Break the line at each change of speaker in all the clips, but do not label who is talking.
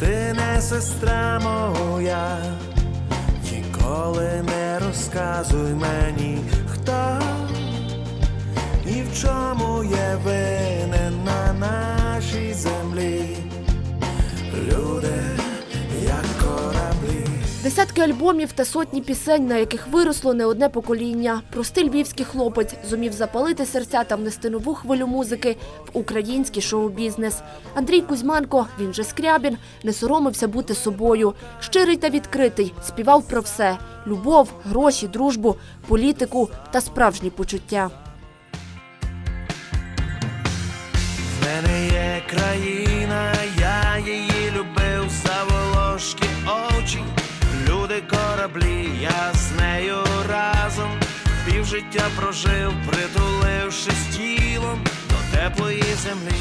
ти не сестра моя, ніколи не розказуй мені, хто і в чому є винен на нашій землі. Люди.
Десятки альбомів та сотні пісень, на яких виросло не одне покоління. Простий львівський хлопець зумів запалити серця та внести нову хвилю музики в український шоу-бізнес. Андрій Кузьманко, він же Скрябін, не соромився бути собою. Щирий та відкритий, співав про все: любов, гроші, дружбу, політику та справжні почуття.
В мене є країна, прожив, притулившись тілом до теплої землі.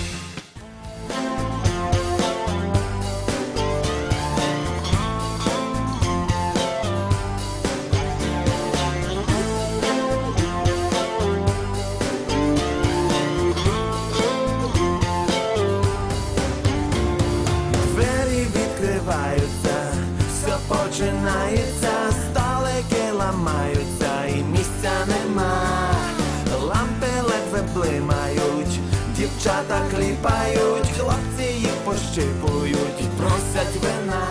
Двері починається, дівчата кліпають, хлопці їх пощипують, просять вина.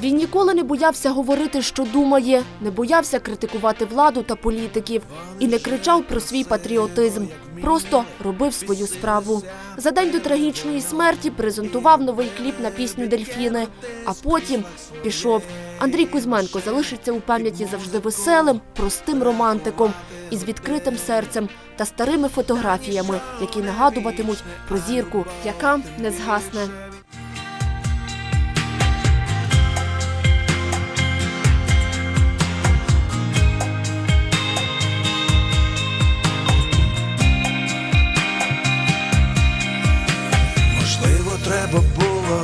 Він ніколи не боявся говорити, що думає, не боявся критикувати владу та політиків і не кричав про свій патріотизм. Просто робив свою справу. За день до трагічної смерті презентував новий кліп на пісню Дельфіни, а потім пішов. Андрій Кузьменко залишиться у пам'яті завжди веселим, простим романтиком із відкритим серцем та старими фотографіями, які нагадуватимуть про зірку, яка не згасне.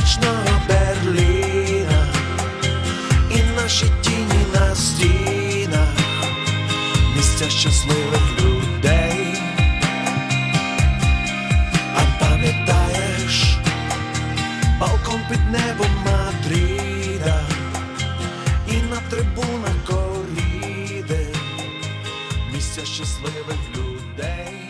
Метро нічного Берліна і наші тіні на стінах, місця щасливих людей. А пам'ятаєш балкон під небом Мадрида і на трибунах коріди, місця щасливих людей.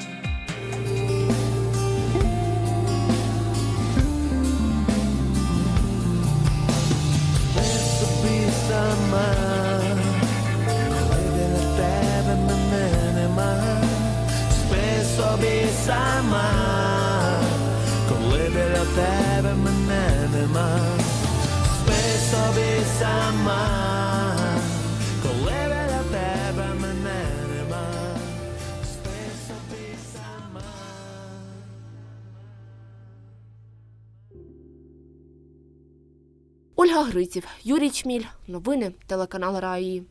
Сама, коли біля тебе мене нема, спи собі сама, коли біля тебе мене нема, спи собі сама.
Ольга Гриців, Юрій Чміль. Новини телеканал Раї.